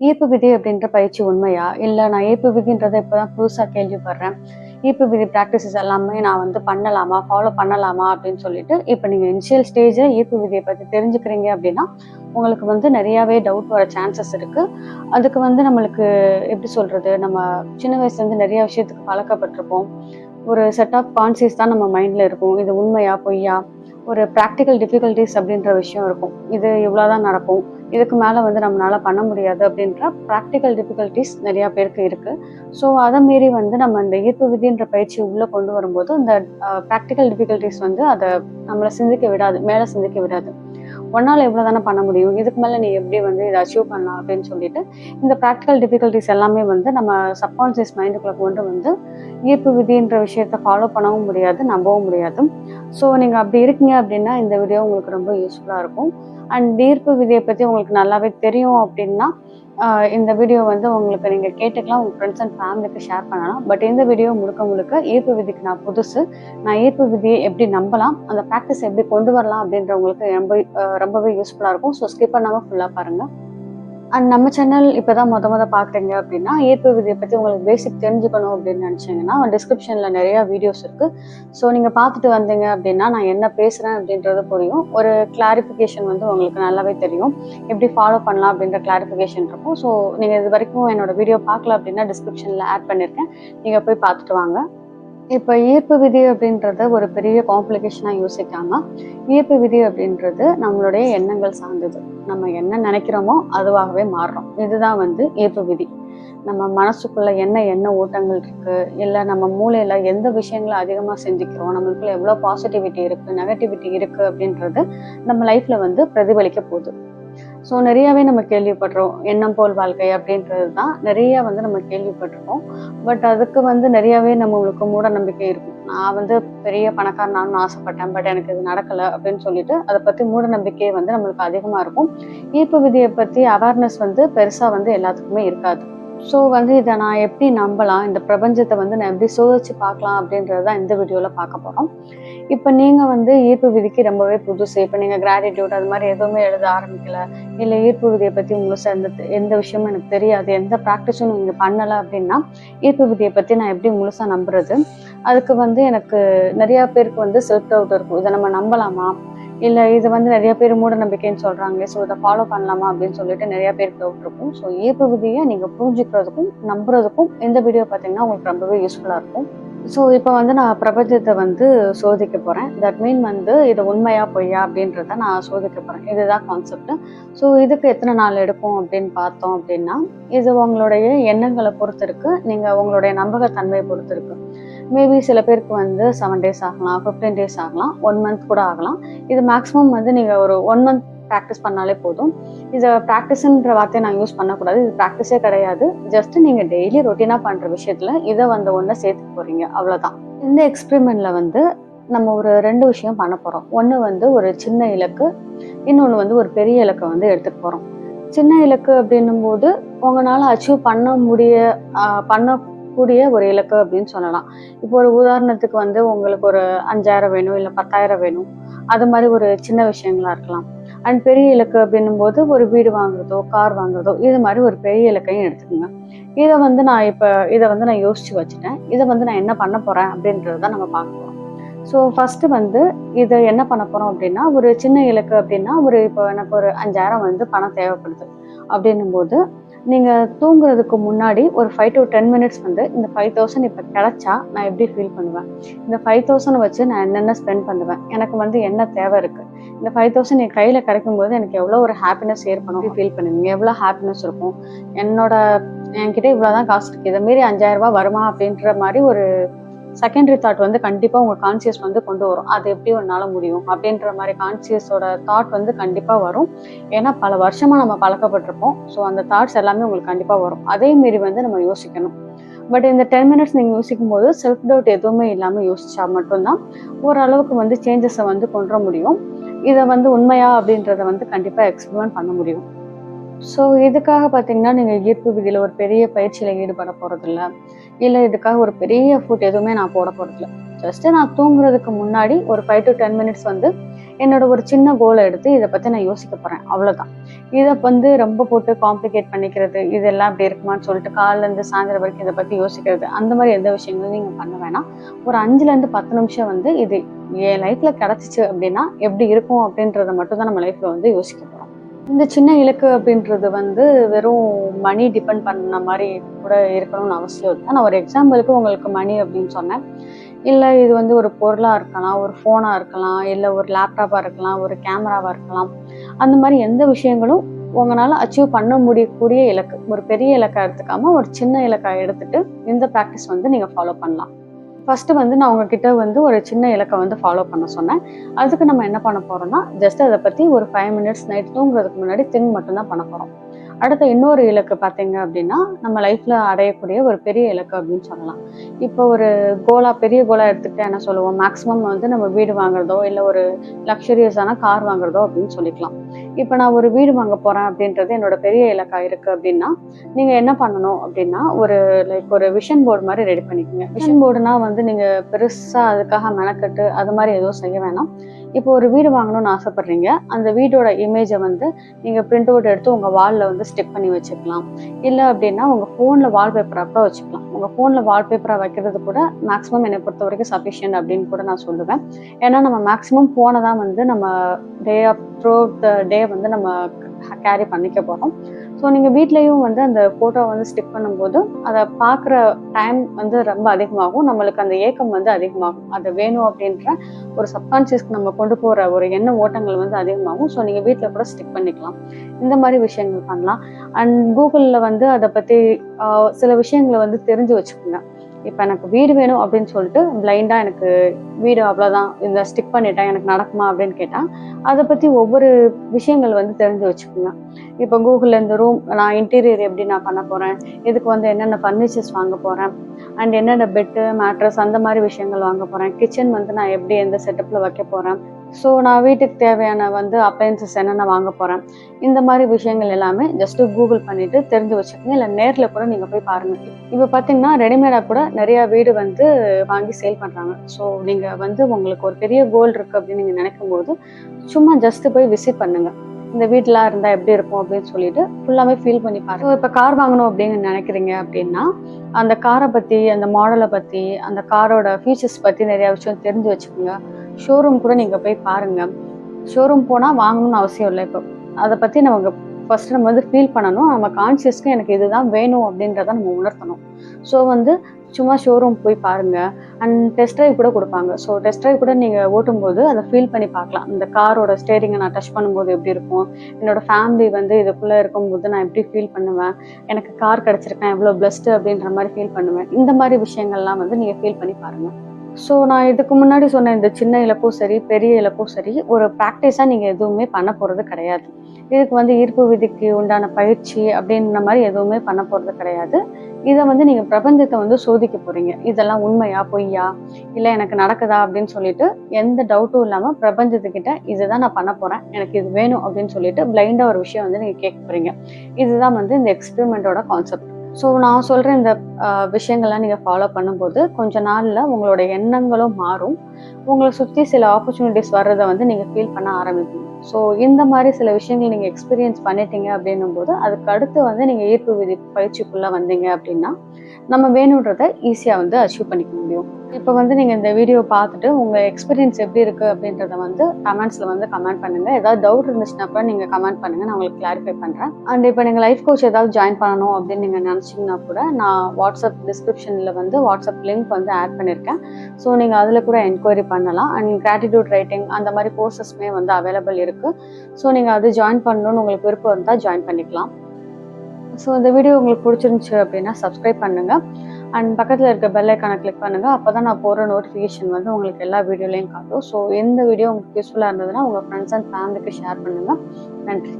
ஈர்ப்பு விதி அப்படின்ற பயிற்சி உண்மையா? இல்லை நான் ஈர்ப்பு விதின்றதை இப்போதான் புதுசாக கேள்விப்படுறேன். ஈர்ப்பு விதி ப்ராக்டிசஸ் எல்லாமே நான் வந்து பண்ணலாமா? ஃபாலோ பண்ணலாமா? அப்படின்னு சொல்லிட்டு இப்போ நீங்கள் இனிஷியல் ஸ்டேஜில் ஈர்ப்பு விதியை பற்றி தெரிஞ்சுக்கிறீங்க அப்படின்னா உங்களுக்கு வந்து நிறையாவே டவுட் வர சான்சஸ் இருக்குது அதுக்கு வந்து நம்மளுக்கு எப்படி சொல்கிறது நம்ம சின்ன வயசுலேருந்து நிறையா விஷயத்துக்கு பழக்கப்பட்டிருப்போம். ஒரு செட் ஆஃப் கான்சியஸ் தான் நம்ம மைண்டில் இருக்கும். இது உண்மையா? பொய்யா? ஒரு ப்ராக்டிக்கல் டிஃபிகல்ட்டிஸ் அப்படின்ற விஷயம் இருக்கும். இது இவ்வளோதான் நடக்கும். இதுக்கு மேலே வந்து நம்மளால் பண்ண முடியாது அப்படின்ற ப்ராக்டிக்கல் டிஃபிகல்ட்டிஸ் நிறையா பேருக்கு இருக்குது ஸோ அதை மீறி வந்து நம்ம இந்த ஈர்ப்பு விதின்ற பயிற்சி உள்ளே கொண்டு வரும்போது அந்த ப்ராக்டிக்கல் டிஃபிகல்ட்டிஸ் வந்து அதை நம்மளை சிந்திக்க விடாது மேலே சிந்திக்க விடாது. உன்னால் எவ்வளோ தானே பண்ண முடியும்? இதுக்கு மேலே நீ எப்படி வந்து இதை அச்சீவ் பண்ணலாம் அப்படின்னு சொல்லிட்டு இந்த ப்ராக்டிக்கல் டிஃபிகல்ட்டிஸ் எல்லாமே வந்து நம்ம சப்கான்சியஸ் மைண்டுக்குள்ளே கொண்டு வந்து ஈர்ப்பு விதின்ற விஷயத்த ஃபாலோ பண்ணவும் முடியாது நம்பவும் முடியாது. ஸோ நீங்கள் அப்படி இருக்கீங்க அப்படின்னா இந்த வீடியோ உங்களுக்கு ரொம்ப யூஸ்ஃபுல்லாக இருக்கும். அண்ட் ஈர்ப்பு விதியை பற்றி உங்களுக்கு நல்லாவே தெரியும் அப்படின்னா இந்த வீடியோ வந்து உங்களுக்கு நீங்கள் கேட்டுக்கலாம். உங்கள் ஃப்ரெண்ட்ஸ் அண்ட் ஃபேமிலிக்கு ஷேர் பண்ணலாம். பட் இந்த வீடியோ முழுக்க முழுக்க ஈர்ப்பு விதிக்கு நான் புதுசு. நான் ஈர்ப்பு விதியை எப்படி நம்பலாம்? அந்த ப்ராக்டிஸ் எப்படி கொண்டு வரலாம் அப்படின்றவங்களுக்கு ரொம்ப ரொம்பவே யூஸ்ஃபுல்லாக இருக்கும். ஸோ ஸ்கிப் பண்ணாமல் ஃபுல்லாக பாருங்கள் அண்ட் நம்ம சேனல் இப்போ தான் மொத மொதல் பார்க்குறீங்க அப்படின்னா ஈர்ப்பு விதியை பற்றி உங்களுக்கு பேசிக் தெரிஞ்சுக்கணும் அப்படின்னு நினச்சிங்கன்னா டிஸ்கிரிப்ஷனில் நிறையா வீடியோஸ் இருக்குது ஸோ நீங்கள் பார்த்துட்டு வந்தீங்க அப்படின்னா நான் என்ன பேசுகிறேன் அப்படின்றது புரியும். ஒரு கிளாரிஃபிகேஷன் வந்து உங்களுக்கு நல்லாவே தெரியும். எப்படி ஃபாலோ பண்ணலாம் அப்படின்ற கிளாரிஃபிகேஷன் இருக்கும். ஸோ நீங்கள் இது வரைக்கும் என்னோட வீடியோ பார்க்கல அப்படின்னா டிஸ்கிரிப்ஷனில் ஆட் பண்ணியிருக்கேன் நீங்கள் போய் பார்த்துட்டு வாங்க. இப்போ ஈர்ப்பு விதி அப்படின்றத ஒரு பெரிய காம்ப்ளிகேஷனாக யோசிக்காம ஈர்ப்பு விதி அப்படின்றது நம்மளுடைய எண்ணங்கள் சார்ந்தது. நம்ம என்ன நினைக்கிறோமோ அதுவாகவே மாறுறோம். இதுதான் வந்து ஈர்ப்பு விதி. நம்ம மனசுக்குள்ள என்ன என்ன ஓட்டங்கள் இருக்கு? இல்லை நம்ம மூளையில எந்த விஷயங்களை அதிகமாக செஞ்சுக்கிறோம்? நம்மளுக்குள்ள எவ்வளோ பாசிட்டிவிட்டி இருக்கு நெகட்டிவிட்டி இருக்கு அப்படின்றது நம்ம லைஃப்ல வந்து பிரதிபலிக்க போகுது. ஸோ நிறையாவே நம்ம கேள்விப்படுறோம் எண்ணம் போல் வாழ்க்கை அப்படின்றது தான். நிறைய வந்து நம்ம கேள்விப்பட்டிருக்கோம். பட் அதுக்கு வந்து நிறையாவே நம்மளுக்கு மூட நம்பிக்கை இருக்கும் நான் வந்து பெரிய பணக்காரனாகணும்னு ஆசைப்பட்டேன். பட் எனக்கு இது நடக்கலை அப்படின்னு சொல்லிட்டு அதை பற்றி மூட நம்பிக்கை வந்து நம்மளுக்கு அதிகமாக இருக்கும். ஈர்ப்பு விதியை பற்றி அவேர்னஸ் வந்து பெருசாக வந்து எல்லாத்துக்குமே இருக்காது. ஸோ வந்து இதை நான் எப்படி நம்பலாம்? இந்த பிரபஞ்சத்தை வந்து நான் எப்படி சோதிச்சு பார்க்கலாம் அப்படின்றது தான் இந்த வீடியோவில் பார்க்க போகிறோம் இப்போ நீங்கள் வந்து ஈர்ப்பு விதிக்கு ரொம்பவே புதுசு. இப்போ நீங்கள் கிராட்டிடியூட் அது மாதிரி எதுவுமே எழுத ஆரம்பிக்கல. இல்லை ஈர்ப்பு விதியை பற்றி உங்களுக்கு எந்த எந்த விஷயமும் எனக்கு தெரியாது. எந்த ப்ராக்டிஸும் நீங்கள் பண்ணலை அப்படின்னா ஈர்ப்பு விதியை பற்றி நான் எப்படி முழுசாக நம்புறது? அதுக்கு வந்து எனக்கு நிறையா பேருக்கு வந்து செல்ஃப் டவுட் இருக்கும். இதை நம்ம நம்பலாமா? இல்லை இது வந்து நிறைய பேர் மூட நம்பிக்கைன்னு சொல்கிறாங்களே ஸோ இதை ஃபாலோ பண்ணலாமா அப்படின்னு சொல்லிட்டு நிறைய பேர் டவுட் இருக்கும். ஸோ ஈர்ப்பு விதியை நீங்கள் புரிஞ்சுக்கிறதுக்கும் நம்புறதுக்கும் இந்த வீடியோ பார்த்தீங்கன்னா உங்களுக்கு ரொம்பவே யூஸ்ஃபுல்லாக இருக்கும். ஸோ இப்போ வந்து நான் பிரபஞ்சத்தை வந்து சோதிக்க போகிறேன் தட் மீன் வந்து இது உண்மையா பொய்யா அப்படின்றத நான் சோதிக்க போகிறேன் இதுதான் கான்செப்ட் ஸோ இதுக்கு எத்தனை நாள் எடுக்கும் அப்படின்னு பார்த்தோம் அப்படின்னா இது உங்களுடைய எண்ணங்களை பொறுத்து இருக்கு. நீங்கள் உங்களுடைய நம்பகத்தன்மையை பொறுத்து இருக்கு. மேபி சில பேருக்கு வந்து செவன் டேஸ் ஆகலாம் ஃபிஃப்டீன் டேஸ் ஆகலாம் ஒன் மந்த் கூட ஆகலாம். இது மேக்ஸிமம் வந்து நீங்கள் ஒரு ஒன் மந்த் ப்ராக்டிஸ் பண்ணாலே போதும். இதை ப்ராக்டிஸ்ன்ற வார்த்தையை நான் யூஸ் பண்ணக்கூடாது. இது ப்ராக்டிஸே கிடையாது. ஜஸ்ட் நீங்கள் டெய்லி ரொட்டீனாக பண்ணுற விஷயத்தில் இதை வந்து ஒன்றை சேர்த்து போகிறீங்க அவ்வளோதான் இந்த எக்ஸ்பெரிமெண்ட்டில் வந்து நம்ம ஒரு ரெண்டு விஷயம் பண்ண போகிறோம் ஒன்று வந்து ஒரு சின்ன இலக்கு இன்னொன்று வந்து ஒரு பெரிய இலக்கை வந்து எடுத்துகிட்டு போகிறோம் சின்ன இலக்கு அப்படின்னும் போது உங்களால் அச்சீவ் பண்ண முடிய பண்ண கூடிய ஒரு இலக்கு அப்படின்னு சொல்லலாம். இப்போ ஒரு உதாரணத்துக்கு வந்து உங்களுக்கு ஒரு அஞ்சாயிரம் வேணும் இல்லை பத்தாயிரம் வேணும். அது மாதிரி ஒரு சின்ன விஷயங்களா இருக்கலாம். அண்ட் பெரிய இலக்கு அப்படின்னும் போது ஒரு வீடு வாங்குறதோ கார் வாங்குறதோ இது மாதிரி ஒரு பெரிய இலக்கையும் எடுத்துக்கோங்க. இதை வந்து நான் இப்போ இதை வந்து நான் யோசிச்சு வச்சுட்டேன். இதை வந்து நான் என்ன பண்ண போறேன் அப்படின்றத தான் நம்ம பார்க்க ஸோ ஃபஸ்ட்டு வந்து இதை என்ன பண்ண போகிறோம் அப்படின்னா ஒரு சின்ன இலக்கு அப்படின்னா ஒரு இப்போ எனக்கு ஒரு அஞ்சாயிரம் வந்து பணம் தேவைப்படுது. அப்படின்னும் போது நீங்கள் தூங்குறதுக்கு முன்னாடி ஒரு ஃபைவ் டு டென் மினிட்ஸ் வந்து இந்த ஃபைவ் தௌசண்ட் இப்போ கிடச்சா நான் எப்படி ஃபீல் பண்ணுவேன்? இந்த ஃபைவ் தௌசண்ட் வச்சு நான் என்னென்ன ஸ்பெண்ட் பண்ணுவேன்? எனக்கு வந்து என்ன தேவை இருக்குது இந்த ஃபைவ் தௌசண்ட் என் கையில் கிடைக்கும் போது எனக்கு எவ்வளோ ஒரு ஹாப்பினஸ் ஏற்படும்? ஃபீல் பண்ணுவீங்க? எவ்வளோ ஹாப்பினஸ் இருக்கும்? என்னோட என்கிட்ட இவ்வளோதான் காசு இருக்குது இதை மாரி அஞ்சாயிரம் ரூபாய் வருமா அப்படின்ற மாதிரி ஒரு செகண்டரி தாட் வந்து கண்டிப்பாக உங்கள் கான்சியஸ் வந்து கொண்டு வரும். அது எப்படி உன்னால முடியும்? அப்படின்ற மாதிரி கான்சியஸோட தாட் வந்து கண்டிப்பாக வரும். ஏன்னா பல வருஷமாக நம்ம பழக்கப்பட்டிருப்போம். ஸோ அந்த தாட்ஸ் எல்லாமே உங்களுக்கு கண்டிப்பாக வரும். அதே மாரி வந்து நம்ம யோசிக்கணும். பட் இந்த டென் மினிட்ஸ் நீங்கள் யோசிக்கும் போது செல்ஃப் டவுட் எதுவுமே இல்லாமல் யோசிச்சா மட்டும்தான் ஓரளவுக்கு வந்து சேஞ்சஸை வந்து கொண்டு வர முடியும். இதை வந்து உண்மையா அப்படின்றத வந்து கண்டிப்பாக எக்ஸ்பிரிமெண்ட் பண்ண முடியும். ஸோ இதுக்காக பார்த்தீங்கன்னா நீங்கள் ஈர்ப்பு விதியில் ஒரு பெரிய பயிற்சியில் ஈடுபட போகிறதில்ல இல்லை இதுக்காக ஒரு பெரிய ஃபுட் எதுவுமே நான் போட போகிறதில்ல ஜஸ்ட்டு நான் தூங்குறதுக்கு முன்னாடி ஒரு ஃபைவ் டு டென் மினிட்ஸ் வந்து என்னோட ஒரு சின்ன கோலை எடுத்து இதை பற்றி நான் யோசிக்க போகிறேன் அவ்வளோதான் இதை வந்து ரொம்ப போட்டு காம்ப்ளிகேட் பண்ணிக்கிறது இதெல்லாம் இப்படி இருக்குமான்னு சொல்லிட்டு காலிலேருந்து சாயந்தரம் வரைக்கும் இதை பற்றி யோசிக்கிறது அந்த மாதிரி எந்த விஷயங்களும் நீங்கள் பண்ண வேணாம். ஒரு அஞ்சுலேருந்து பத்து நிமிஷம் வந்து இது என் லைஃப்பில் கிடச்சிச்சு அப்படின்னா எப்படி இருக்கும் அப்படின்றத மட்டும் தான் நம்ம லைஃப்பில் வந்து யோசிக்க போகிறோம் இந்த சின்ன இலக்கு அப்படின்றது வந்து வெறும் மணி டிபெண்ட் பண்ண மாதிரி கூட இருக்கணும்னு அவசியம் இல்லை. நான் ஒரு எக்ஸாம்பிளுக்கு உங்களுக்கு மணி அப்படின்னு சொன்னேன். இல்லை இது வந்து ஒரு பொருளாக இருக்கலாம் ஒரு ஃபோனாக இருக்கலாம் இல்லை ஒரு லேப்டாப்பாக இருக்கலாம் ஒரு கேமராவாக இருக்கலாம். அந்த மாதிரி எந்த விஷயங்களும் உங்களால் அச்சீவ் பண்ண முடியக்கூடிய இலக்கு. ஒரு பெரிய இலக்காக எடுத்துக்காம ஒரு சின்ன இலக்கை எடுத்துட்டு இந்த ப்ராக்டிஸ் வந்து நீங்கள் ஃபாலோ பண்ணலாம். ஃபஸ்ட்டு வந்து நான் உங்ககிட்ட வந்து ஒரு சின்ன இலக்கை வந்து ஃபாலோ பண்ண சொன்னேன். அதுக்கு நம்ம என்ன பண்ண போகிறோம்னா ஜஸ்ட் அதை பற்றி ஒரு ஃபைவ் மினிட்ஸ் நைட் தூங்குறதுக்கு முன்னாடி திங்க் மட்டும்தான் பண்ண போகிறோம் அடுத்த இன்னொரு இலக்கு பார்த்தீங்க அப்படின்னா நம்ம லைஃப்பில் அடையக்கூடிய ஒரு பெரிய இலக்கு அப்படின்னு சொல்லலாம். இப்போ ஒரு கோலா பெரிய கோலா எடுத்துக்கிட்டு என்ன சொல்லுவோம்? மேக்ஸிமம் வந்து நம்ம வீடு வாங்குறதோ இல்லை ஒரு லக்ஸரியஸான கார் வாங்குறதோ அப்படின்னு சொல்லிக்கலாம். இப்போ நான் ஒரு வீடு வாங்க போறேன் அப்படின்றது என்னோட பெரிய இலக்கா இருக்கு அப்படின்னா நீங்க என்ன பண்ணணும் அப்படின்னா ஒரு லைக் ஒரு விஷன் போர்டு மாதிரி ரெடி பண்ணிக்கோங்க. விஷன் போர்டுனா வந்து நீங்க பெருசா அதுக்காக மெனக்கட்டு அது மாதிரி எதுவும் செய்ய வேணாம். இப்போ ஒரு வீடு வாங்கணும்னு ஆசைப்படுறீங்க அந்த வீடோட இமேஜை வந்து நீங்க பிரிண்ட் அவுட் எடுத்து உங்க வால்ல வந்து ஸ்டிக் பண்ணி வச்சுக்கலாம். இல்லை அப்படின்னா உங்க ஃபோனில் வால்பேப்பராக கூட வச்சுக்கலாம். உங்க ஃபோனில் வால்பேப்பராக வைக்கிறது கூட மேக்ஸிமம் என்னை பொறுத்த வரைக்கும் சஃபிஷியன்ட் அப்படின்னு கூட நான் சொல்லுவேன். ஏன்னா நம்ம மேக்ஸிமம் ஃபோனை தான் வந்து நம்ம டே ஆஃப் த்ரூ த டே வந்து நம்ம கேரி பண்ணிக்க போகிறோம் ஸோ நீங்கள் வீட்லேயும் வந்து அந்த ஃபோட்டோ வந்து ஸ்டிக் பண்ணும்போது அதை பார்க்குற டைம் வந்து ரொம்ப அதிகமாகும். நம்மளுக்கு அந்த ஏக்கம் வந்து அதிகமாகும். அதை வேணும் அப்படின்ற ஒரு சப்கான்ஷியஸ்க்கு நம்ம கொண்டு போகிற ஒரு எண்ண ஓட்டங்கள் வந்து அதிகமாகும். ஸோ நீங்கள் வீட்டில் கூட ஸ்டிக் பண்ணிக்கலாம். இந்த மாதிரி விஷயங்கள் பண்ணலாம். அண்ட் கூகுளில் வந்து அதை பற்றி சில விஷயங்களை வந்து தெரிஞ்சு வச்சுக்கோங்க. இப்போ எனக்கு வீடு வேணும் அப்படின்னு சொல்லிட்டு பிளைண்டாக எனக்கு வீடு அவ்வளோதான் இந்த ஸ்டிக் பண்ணிட்டேன் எனக்கு நடக்குமா அப்படின்னு கேட்டால் அதை பற்றி ஒவ்வொரு விஷயங்கள் வந்து தெரிஞ்சு வச்சுக்கோங்க. இப்போ கூகுளில் இந்த ரூம் நான் இன்டீரியர் எப்படி நான் பண்ண போகிறேன் இதுக்கு வந்து என்னென்ன ஃபர்னிச்சர்ஸ் வாங்க போகிறேன் அண்ட் என்னென்ன பெட்டு மேட்ரஸ் அந்த மாதிரி விஷயங்கள் வாங்க போகிறேன் கிச்சன் வந்து நான் எப்படி எந்த செட்டப்பில் வைக்க போகிறேன் ஸோ நான் வீட்டுக்கு தேவையான வந்து அப்ளையன்சஸ் என்னென்ன வாங்க போகிறேன் இந்த மாதிரி விஷயங்கள் எல்லாமே ஜஸ்ட் கூகுள் பண்ணிவிட்டு தெரிஞ்சு வச்சுக்கோங்க. இல்லை நேரில் கூட நீங்கள் போய் பாருங்கள் இப்போ பார்த்தீங்கன்னா ரெடிமேடாக கூட நிறையா வீடு வந்து வாங்கி சேல் பண்ணுறாங்க ஸோ நீங்கள் வந்து உங்களுக்கு ஒரு பெரிய கோல் இருக்குது அப்படின்னு நீங்கள் நினைக்கும் போது சும்மா ஜஸ்ட் போய் விசிட் பண்ணுங்கள் இந்த வீட்டிலாம் இருந்தால் எப்படி இருக்கும் அப்படின்னு சொல்லிட்டு ஃபுல்லாமே ஃபீல் பண்ணி பாருங்க. இப்போ கார் வாங்கணும் அப்படின்னு நினைக்கிறீங்க அப்படின்னா அந்த காரை பற்றி அந்த மாடலை பற்றி அந்த காரோட ஃபீச்சர்ஸ் பற்றி நிறையா விஷயம் தெரிஞ்சு வச்சுக்கோங்க. ஷோரூம் கூட நீங்கள் போய் பாருங்கள் ஷோரூம் போனால் வாங்கணும்னு அவசியம் இல்லை இப்போ. அதை பற்றி நமக்கு ஃபர்ஸ்ட் நம்ம வந்து ஃபீல் பண்ணணும். நம்ம கான்சியஸ்க்கு எனக்கு இதுதான் வேணும் அப்படின்றத நம்ம உணர்த்தணும். ஸோ வந்து சும்மா ஷோரூம் போய் பாருங்க. அண்ட் டெஸ்ட் ட்ரைவ் கூட கொடுப்பாங்க. ஸோ டெஸ்ட் ட்ரைவ் கூட நீங்கள் ஓட்டும்போது அதை ஃபீல் பண்ணி பார்க்கலாம். இந்த காரோட ஸ்டேரிங்கை நான் டச் பண்ணும்போது எப்படி இருக்கும்? என்னோட ஃபேமிலி வந்து இதுக்குள்ளே இருக்கும்போது நான் எப்படி ஃபீல் பண்ணுவேன்? எனக்கு கார் கிடச்சிருக்கேன் எவ்வளோ பெஸ்ட்டு அப்படின்ற மாதிரி ஃபீல் பண்ணுவேன். இந்த மாதிரி விஷயங்கள்லாம் வந்து நீங்கள் ஃபீல் பண்ணி பாருங்க. ஸோ நான் இதுக்கு முன்னாடி சொன்ன இந்த சின்ன இழப்பும் சரி பெரிய இழப்பும் சரி ஒரு ப்ராக்டிஸாக நீங்கள் எதுவுமே பண்ண போகிறது கிடையாது. இதுக்கு வந்து ஈர்ப்பு விதிக்கு உண்டான பயிற்சி அப்படின்ற மாதிரி எதுவுமே பண்ண போகிறது கிடையாது. இதை வந்து நீங்கள் பிரபஞ்சத்தை வந்து சோதிக்க போகிறீங்க இதெல்லாம் உண்மையா பொய்யா? இல்லை எனக்கு நடக்குதா அப்படின்னு சொல்லிட்டு எந்த டவுட்டும் இல்லாமல் பிரபஞ்சத்துக்கிட்ட இதுதான் நான் பண்ண போகிறேன் எனக்கு இது வேணும் அப்படின்னு சொல்லிட்டு பிளைண்டாக ஒரு விஷயம் வந்து நீங்கள் கேட்க போகிறீங்க இதுதான் வந்து இந்த எக்ஸ்பெரிமெண்ட்டோட கான்செப்ட் ஸோ நான் சொல்கிற இந்த விஷயங்கள்லாம் நீங்கள் ஃபாலோ பண்ணும்போது கொஞ்ச நாளில் உங்களோட எண்ணங்களும் மாறும். உங்களை சுற்றி சில ஆப்பர்ச்சுனிட்டிஸ் வர்றதை வந்து நீங்கள் ஃபீல் பண்ண ஆரம்பிப்பீங்க. ஸோ இந்த மாதிரி சில விஷயங்கள் நீங்கள் எக்ஸ்பீரியன்ஸ் பண்ணிட்டீங்க அப்படின்னும் போது அதுக்கு அடுத்து வந்து நீங்கள் ஈர்ப்பு விதி பயிற்சிக்குள்ளே வந்தீங்க அப்படின்னா நம்ம வேணுன்றதை ஈஸியாக வந்து அச்சீவ் பண்ணிக்க முடியும். இப்போ வந்து நீங்கள் இந்த வீடியோ பார்த்துட்டு உங்கள் எக்ஸ்பீரியன்ஸ் எப்படி இருக்குது அப்படின்றத வந்து கமெண்ட்ஸில் வந்து கமெண்ட் பண்ணுங்கள் ஏதாவது டவுட் இருந்துச்சுன்னா கூட நீங்கள் கமெண்ட் பண்ணுங்கள் நான் உங்களுக்கு கிளாரிஃபை பண்ணுறேன் அண்ட் இப்போ நீங்கள் லைஃப் கோச் ஏதாவது ஜாயின் பண்ணணும் அப்படின்னு நீங்கள் நினச்சிங்கன்னா கூட நான் வாட்ஸ்அப் டிஸ்கிரிப்ஷனில் வந்து வாட்ஸ்அப் லிங்க் வந்து ஆட் பண்ணியிருக்கேன் ஸோ நீங்கள் அதில் கூட என்கொயரி பண்ணலாம். அண்ட் கிராட்டிடியூட் ரைட்டிங் அந்த மாதிரி கோர்சஸ்மே வந்து அவைலபிள் இருக்குது ஸோ நீங்கள் அது ஜாயின் பண்ணணும்னு உங்களுக்கு விருப்பம் இருந்தால் ஜாயின் பண்ணிக்கலாம். ஸோ இந்த வீடியோ உங்களுக்கு பிடிச்சிருந்துச்சு அப்படின்னா சப்ஸ்கிரைப் பண்ணுங்கள் அண்ட் பக்கத்தில் இருக்க பெல் ஐக்கானை கிளிக் பண்ணுங்கள் அப்போ தான் நான் போகிற நோட்டிஃபிகேஷன் வந்து உங்களுக்கு எல்லா வீடியோலையும் காட்டும். ஸோ எந்த வீடியோ உங்களுக்கு யூஸ்ஃபுல்லாக இருந்ததுன்னா உங்கள் ஃப்ரெண்ட்ஸ் அண்ட் ஃபேமிலிக்கு ஷேர் பண்ணுங்கள் நன்றி.